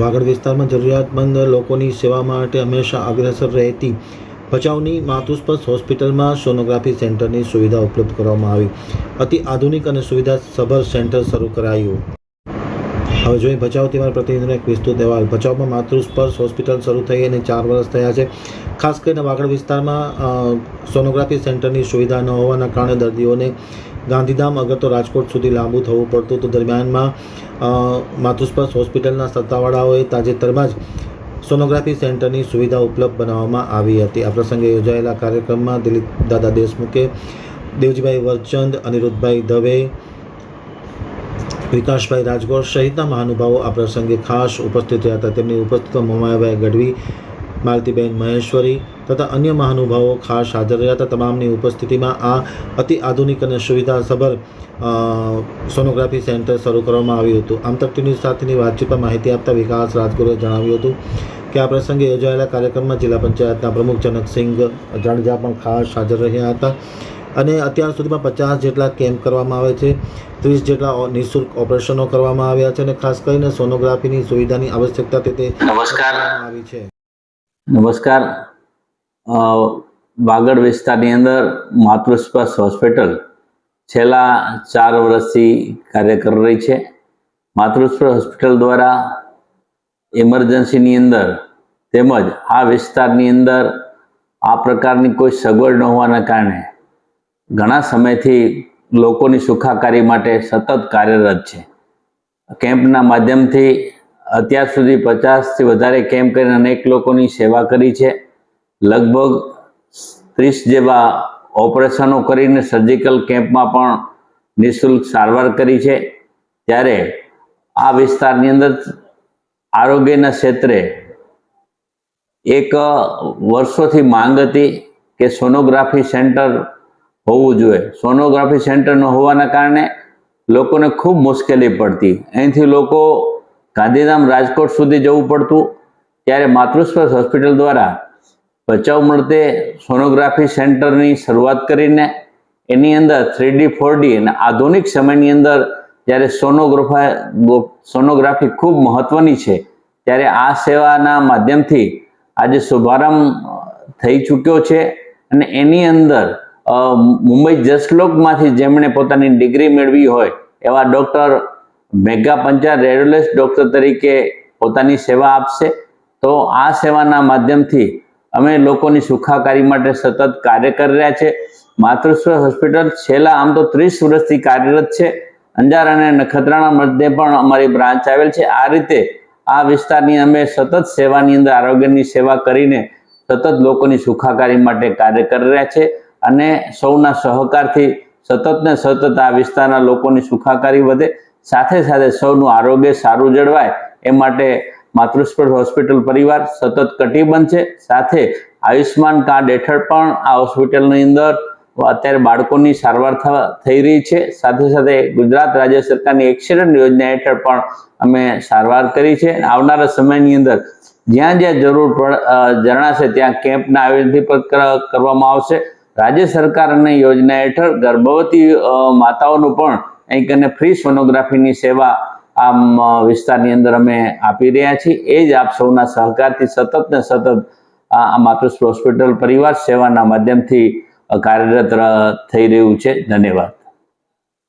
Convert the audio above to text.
વાગડ વિસ્તારમાં જરૂરિયાતમંદ લોકોની સેવા માટે હંમેશા અગ્રેસર રહેતી ભચાઉની માતુસ્પર્શ હોસ્પિટલમાં સોનોગ્રાફી સેન્ટરની સુવિધા ઉપલબ્ધ કરવામાં આવી. અતિ આધુનિક અને સુવિધા સભર સેન્ટર શરૂ કરાયું. હવે જોઈએ ભચાઉથી મારા પ્રતિનિધિનો એક વિસ્તૃત અહેવાલ. ભચાઉમાં માતૃસ્પર્શ હોસ્પિટલ શરૂ થઈ અને ચાર વર્ષ થયા છે. ખાસ કરીને વાગડ વિસ્તારમાં સોનોગ્રાફી સેન્ટરની સુવિધા ન હોવાના કારણે દર્દીઓને ગાંધીધામ અગર તો રાજકોટ સુધી લાંબુ થવું પડતું તો દરમિયાનમાં માતૃસ્પર્શ હોસ્પિટલના સત્તાવાળાઓએ તાજેતરમાં જ સોનોગ્રાફી સેન્ટરની સુવિધા ઉપલબ્ધ બનાવવામાં આવી હતી. આ પ્રસંગે યોજાયેલા કાર્યક્રમમાં દિલીપ દાદા દેશમુખે, દેવજીભાઈ વરચંદ, અનિરુદ્ધભાઈ દવે વિકાસભાઈ રાજગોર સહિતના મહાનુભાવો આ પ્રસંગે ખાસ ઉપસ્થિત રહ્યા હતા. તેમની ઉપસ્થિતિમાં મમાયાભાઈ ગઢવી, માલતીબેન મહેશ્વરી તથા અન્ય મહાનુભાવો ખાસ હાજર રહ્યા હતા. તમામની ઉપસ્થિતિમાં આ અતિ આધુનિક અને સુવિધાસભર સોનોગ્રાફી સેન્ટર શરૂ કરવામાં આવ્યું હતું. આમ તક ન્યૂઝ સાથેની વાતચીતમાં માહિતી આપતા વિકાસ રાજગુરુએ જણાવ્યું હતું કે આ પ્રસંગે યોજાયેલા કાર્યક્રમમાં જિલ્લા પંચાયતના પ્રમુખ જનકસિંહ જાડેજા પણ ખાસ હાજર રહ્યા હતા. અને અત્યાર સુધીમાં પચાસ જેટલા કેમ્પ કરવામાં આવે છે ત્રીસ જેટલા નિઃશુલ્ક ઓપરેશનો કરવામાં આવ્યા છે અને ખાસ કરીને સોનોગ્રાફીની સુવિધાની આવશ્યકતા તે નમસ્કાર. આવી છે. નમસ્કાર. વાગડ વિસ્તારની અંદર માતૃસ્પર્શ હોસ્પિટલ છેલ્લા ચાર વર્ષથી કાર્ય કરી રહી છે. માતૃસ્પર્શ હોસ્પિટલ દ્વારા ઇમરજન્સીની અંદર તેમજ આ વિસ્તારની અંદર આ પ્રકારની કોઈ સગવડ ન હોવાના કારણે ઘણા સમયથી લોકોની સુખાકારી માટે સતત કાર્યરત છે. કેમ્પના માધ્યમથી અત્યાર સુધી પચાસથી વધારે કેમ્પ કરીને અનેક લોકોની સેવા કરી છે. લગભગ ત્રીસ જેવા ઓપરેશનો કરીને સર્જિકલ કેમ્પમાં પણ નિઃશુલ્ક સારવાર કરી છે. ત્યારે આ વિસ્તારની અંદર આરોગ્યના ક્ષેત્રે એક વર્ષોથી માંગ હતી કે સોનોગ્રાફી સેન્ટર હોવું જોઈએ. સોનોગ્રાફી સેન્ટર ન હોવાના કારણે લોકોને ખૂબ મુશ્કેલી પડતી. અહીંથી લોકો ગાંધીધામ રાજકોટ સુધી જવું પડતું. ત્યારે માતૃસ્પર્શ હોસ્પિટલ દ્વારા બચાવ મળતે સોનોગ્રાફી સેન્ટરની શરૂઆત કરીને એની અંદર થ્રી ડી ફોર ડી અને આધુનિક સમયની અંદર જ્યારે સોનોગ્રાફા, સોનોગ્રાફી ખૂબ મહત્વની છે, ત્યારે આ સેવાના માધ્યમથી આજે શુભારંભ થઈ ચૂક્યો છે અને એની અંદર મુંબઈ જસલોકમાંથી જેમણે પોતાની ડિગ્રી મેળવી હોય, એવા ડૉક્ટર મેગા પંચા રેડોલેસ ડૉક્ટર તરીકે પોતાની સેવા આપશે. તો આ સેવાના માધ્યમથી અમે લોકોની સુખાકારી માટે સતત કાર્ય કરી રહ્યા છે. માતૃસ્વ હોસ્પિટલ છેલ્લા આમ તો ત્રીસ વર્ષથી કાર્યરત છે. અંજાર અને નખત્રાણા મધ્યે પણ અમારી બ્રાન્ચ આવેલ છે. આ રીતે આ વિસ્તારની અમે સતત સેવાની અંદર આરોગ્યની સેવા કરીને સતત લોકોની સુખાકારી માટે કાર્ય કરી રહ્યા છે. અને સૌના સહકારથી સતત ને સતત આ વિસ્તારના લોકોની સુખાકારી વધે. સાથે સાથે સૌનું આરોગ્ય સારું જળવાય એ માટે માતૃસ્પર્શ હોસ્પિટલ પરિવાર સતત કટિબંધ છે. સાથે આયુષ્માન કાર્ડ હેઠળ પણ આ હોસ્પિટલની અંદર અત્યારે બાળકોની સારવાર થઈ રહી છે. સાથે સાથે ગુજરાત રાજ્ય સરકારની એક્સિડન્ટ યોજના હેઠળ પણ અમે સારવાર કરી છે. આવનારા સમયની અંદર જ્યાં જ્યાં જરૂર જણાશે ત્યાં કેમ્પના આયોજનથી પણ કરવામાં આવશે. રાજ્ય સરકાર અને યોજના હેઠળ ગર્ભવતી માતાઓનું પણ અહીં કને ફ્રી સોનોગ્રાફીની સેવા આમ વિસ્તારની અંદર અમે આપી રહ્યા છીએ. એ જ આપ સૌના સહકારથી સતત ને સતત આ આ માતૃશ્રી હોસ્પિટલ પરિવાર સેવાના માધ્યમથી કાર્યરત થઈ રહ્યું છે. ધન્યવાદ.